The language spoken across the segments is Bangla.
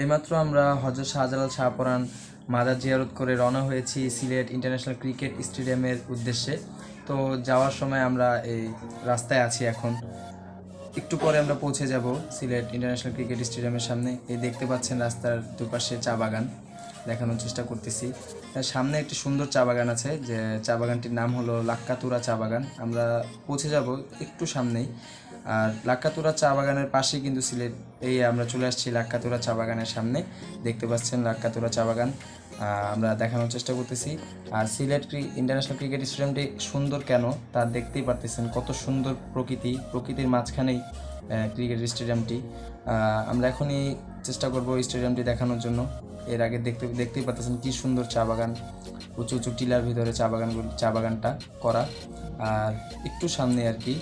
এইমাত্র আমরা হজরত শাহজালাল শাহপরান মাদার জিয়ারত করে রওনা হয়েছি সিলেট ইন্টারন্যাশনাল ক্রিকেট স্টেডিয়ামের উদ্দেশ্যে। তো যাওয়ার সময় আমরা এই রাস্তায় আছি এখন। একটু পরে আমরা পৌঁছে যাব সিলেট ইন্টারন্যাশনাল ক্রিকেট স্টেডিয়ামের সামনে। এই দেখতে পাচ্ছেন রাস্তার দুপাশে চা বাগান। দেখানোর চেষ্টা করতেছি। সামনে একটি সুন্দর চা বাগান আছে যে চা বাগানটির নাম হলো লাক্কাতুরা চা বাগান। আমরা পৌঁছে যাব একটু সামনেই। আর লাক্কাতুরা চা বাগানের পাশেই কিন্তু সিলেট, এই আমরা চলে আসছি লাক্কাতুরা চা বাগানের সামনে। দেখতে পাচ্ছেন লাক্কাতুরা চা বাগান। আমরা দেখানোর চেষ্টা করতেছি। আর সিলেট ইন্টারন্যাশনাল ক্রিকেট স্টেডিয়ামটি সুন্দর কেন তা দেখতেই পারতেছেন কত সুন্দর প্রকৃতি, প্রকৃতির মাঝখানেই ক্রিকেট স্টেডিয়ামটি আমরা এখনই চেষ্টা করব স্টেডিয়ামটি দেখানোর জন্য। এর আগে দেখতে, দেখতেই পাচ্ছেন কি সুন্দর চা বাগান, উঁচু উঁচু টিলার ভিতরে চা বাগানগুলি, চা বাগানটা করা। আর একটু সামনে আর কি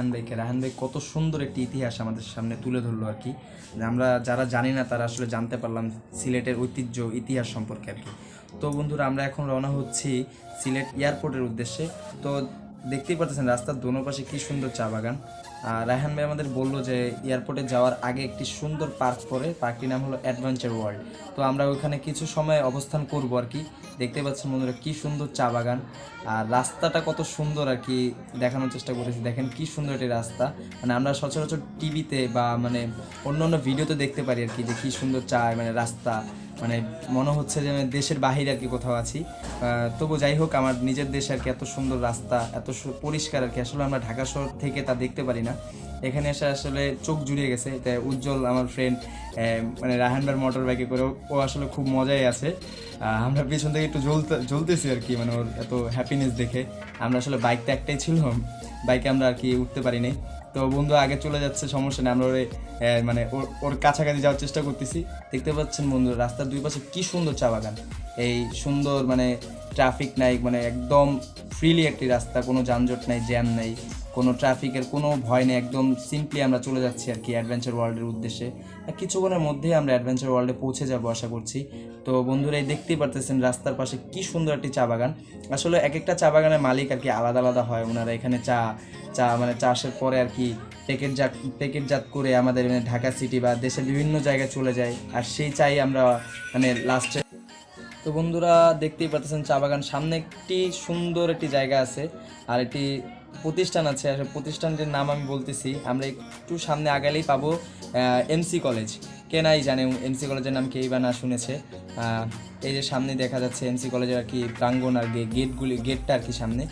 রাহান ভাইকে। রাহান কত সুন্দর একটি ইতিহাস আমাদের সামনে তুলে ধরলো আর কি। আমরা যারা জানি না, তারা আসলে জানতে পারলাম সিলেটের ঐতিহ্য, ইতিহাস সম্পর্কে আর কি। তো বন্ধুরা, আমরা এখন রওনা হচ্ছি সিলেট এয়ারপোর্টের উদ্দেশ্যে। তো দেখতেই পাচ্ছেন রাস্তার দোনো পাশে কি সুন্দর চা বাগান। আর রায়হান ভাই আমাদের বলল যে, এয়ারপোর্টে যাওয়ার আগে একটি সুন্দর পার্ক পড়ে, পার্কটির নাম হলো অ্যাডভেঞ্চার ওয়ার্ল্ড। তো আমরা ওইখানে কিছু সময় অবস্থান করব আর কি। দেখতে পাচ্ছেন বন্ধুরা কি সুন্দর চা বাগান। আর রাস্তাটা কত সুন্দর আর কি দেখানোর চেষ্টা করেছি দেখেন কি সুন্দর একটি রাস্তা। মানে আমরা সচরাচর টিভিতে বা মানে অন্য অন্য ভিডিওতে দেখতে পারি আর কি যে কি সুন্দর চা মানে রাস্তা। মানে মনে হচ্ছে যে দেশের বাহিরে আর কি কোথাও আছি। তবু যাই হোক, আমার নিজের দেশে আর কি এত সুন্দর রাস্তা, এত পরিষ্কার আর কি। আসলে আমরা ঢাকা শহর থেকে তা দেখতে পারি না। এখানে এসে আসলে চোখ জুড়িয়ে গেছে তাই উজ্জ্বল আমার ফ্রেন্ড মানে রাহানবার মোটর বাইকে করে ও- আসলে খুব মজাই আছে। আমরা পিছন থেকে একটু জ্বলতে, জ্বলতেছি আর কি মানে ওর এত হ্যাপিনেস দেখে। আমরা আসলে বাইকটা একটাই ছিল বাইকে আমরা আর কি উঠতে পারিনি তো বন্ধু, আগে চলে যাচ্ছে, সমস্যা নেই, আমরা ওরে মানে ওর ওর কাছাকাছি যাওয়ার চেষ্টা করতেছি। দেখতে পাচ্ছেন বন্ধু রাস্তার দুই পাশে কি সুন্দর চা বাগান। এই সুন্দর মানে ট্রাফিক নাই মানে একদম ফ্রিলি একটি রাস্তা, কোনো যানজট নাই জ্যাম নাই। কোনো ট্রাফিকের কোনো ভয় নেই, একদম সিম্পলি আমরা চলে যাচ্ছি আর কি অ্যাডভেঞ্চার ওয়ার্ল্ডের উদ্দেশ্যে। কিছুক্ষণের মধ্যেই আমরা অ্যাডভেঞ্চার ওয়ার্ল্ডে পৌঁছে যাব আশা করছি। তো বন্ধুরা, এই দেখতেই পারতেছেন রাস্তার পাশে কি সুন্দর একটি চা বাগান। আসলে এক একটা চা বাগানের মালিক আর কি আলাদা আলাদা হয়। ওনারা এখানে চা চা মানে চাষের পরে আর কি প্যাকেটজাত প্যাকেটজাত করে আমাদের মানে ঢাকা সিটি বা দেশের বিভিন্ন জায়গায় চলে যায়। আর সেই চাই আমরা মানে লাস্টে তো বন্ধুরা, দেখতেই পাচ্ছেন চা বাগান সামনে একটি সুন্দর একটি জায়গা আছে। আর একটি প্রতিষ্ঠান আছে আর সেই প্রতিষ্ঠানটির নাম আমি বলতেছি। আমরা একটু সামনে আগালেই পাবো এমসি কলেজ কে নাই জানে এমসি কলেজের নাম কেই বা না শুনেছে। এই যে সামনে দেখা যাচ্ছে এমসি কলেজের আর কি প্রাঙ্গণ আর গেটগুলি, গেটটা আর কি সামনে।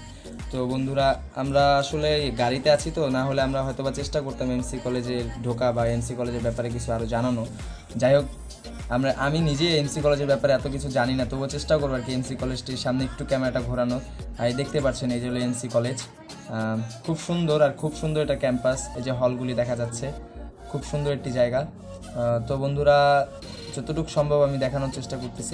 তো বন্ধুরা, আমরা আসলে গাড়িতে আছি তো, না হলে আমরা হয়তো বা চেষ্টা করতাম এমসি কলেজে ঢোকা বা এমসি কলেজের ব্যাপারে কিছু আরও জানানো। যাই হোক, আমরা, আমি নিজে এমসি কলেজের ব্যাপারে এত কিছু জানি না, তবুও চেষ্টা করব আর কি এমসি কলেজটির সামনে একটু ক্যামেরাটা ঘোরানো আর দেখতে পাচ্ছেন, এই যে হলো এমসি কলেজ খুব সুন্দর আর খুব সুন্দর এটা ক্যাম্পাস, এই যে হলগুলি দেখা যাচ্ছে। খুব সুন্দর একটি জায়গা। তো বন্ধুরা, যতটুকু সম্ভব আমি দেখানোর চেষ্টা করতেছি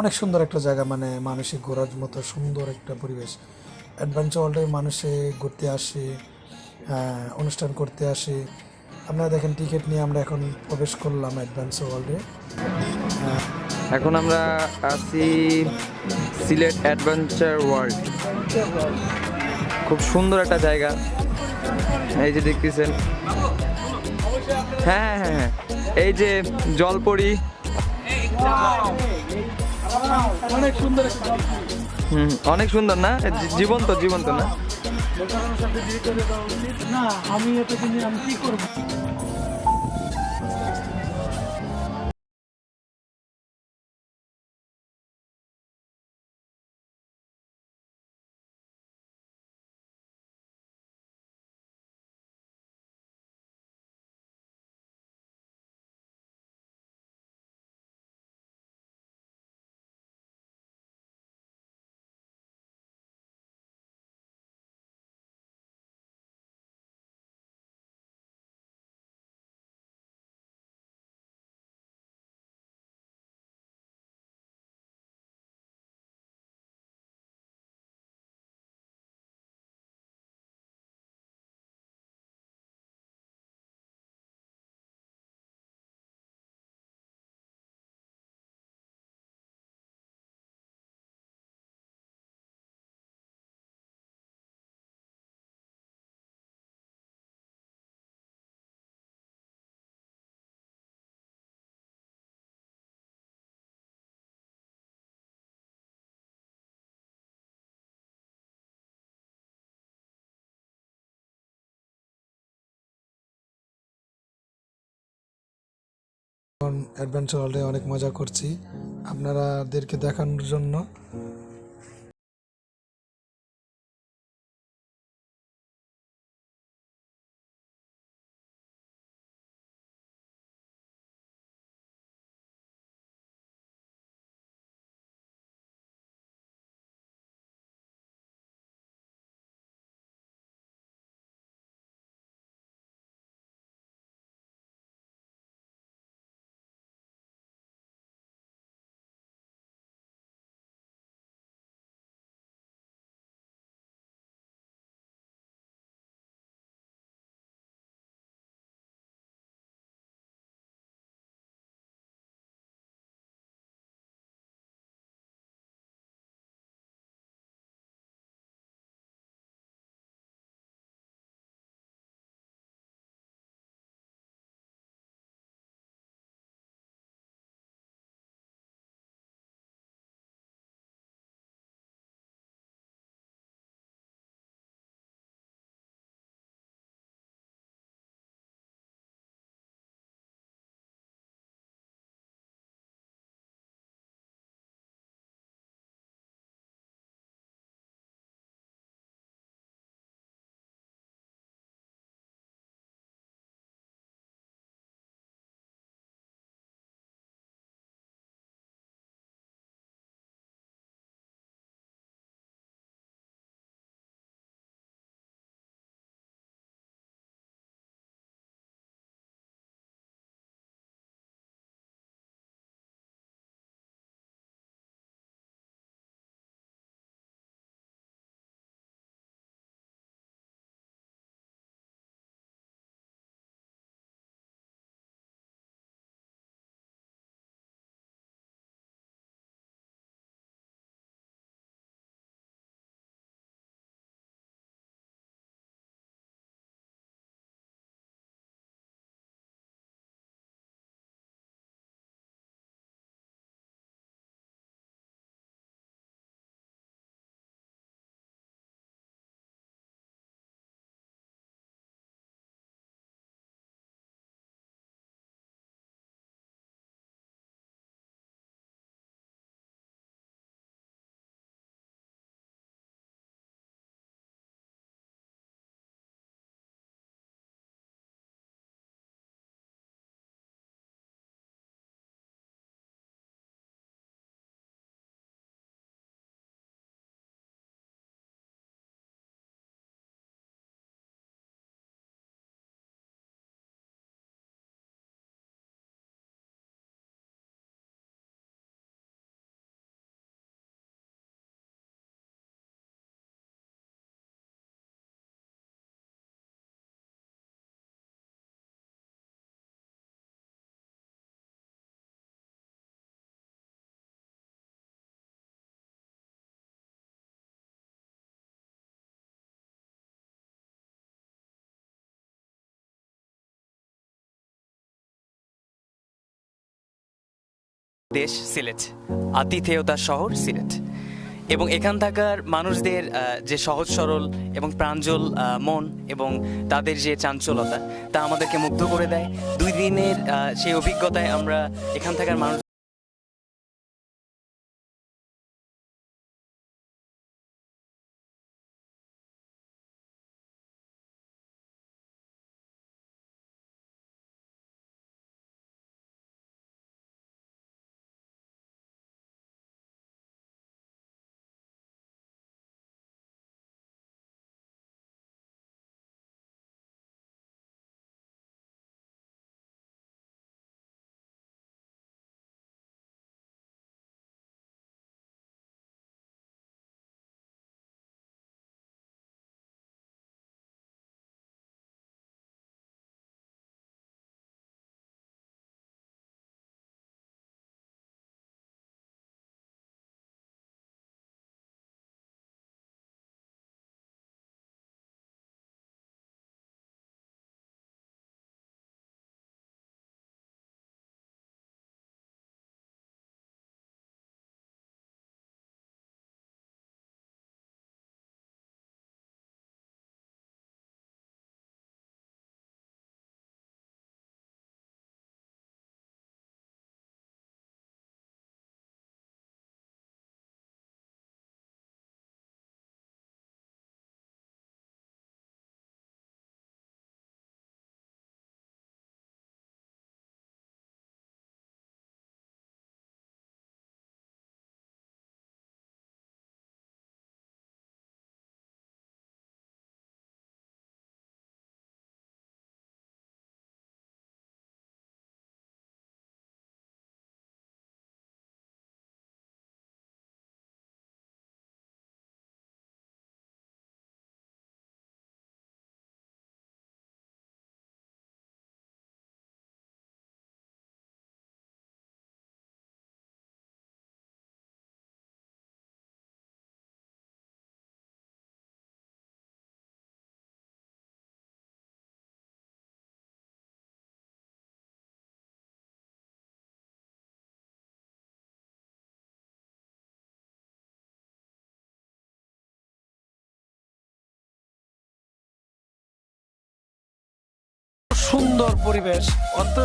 অনেক সুন্দর একটা জায়গা মানে মানসিক ঘোরার মতো সুন্দর একটা পরিবেশ। অ্যাডভেঞ্চার ওয়ার্ল্ডে মানুষে ঘুরতে আসে অনুষ্ঠান করতে আসে। আপনারা দেখেন টিকিট নিয়ে আমরা এখন প্রবেশ করলাম অ্যাডভেঞ্চার ওয়ার্ল্ডে এখন আমরা আছি সিলেট অ্যাডভেঞ্চার ওয়ার্ল্ড খুব সুন্দর একটা জায়গা। এই যে দেখতেছেন। হ্যাঁ হ্যাঁ হ্যাঁ এই যে জলপরি। হুম অনেক সুন্দর না? জীবন্ত জীবন্ত না? না আমি এটা আমি কি করব? অ্যাডভেঞ্চার ওয়ার্ল্ডে অনেক মজা করছি। আপনারাদেরকে দেখানোর জন্য দেশ, সিলেট। আতিথেয়তার শহর, সিলেট। এবং এখান থাকার মানুষদের যে সহজ, সরল এবং প্রাঞ্জল মন এবং তাদের যে চাঞ্চলতা, তা আমাদেরকে মুগ্ধ করে দেয়। দুই দিনের সেই অভিজ্ঞতায় আমরা এখান থাকার মানুষ সুন্দর পরিবেশ অত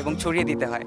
এবং ছড়িয়ে দিতে হয়।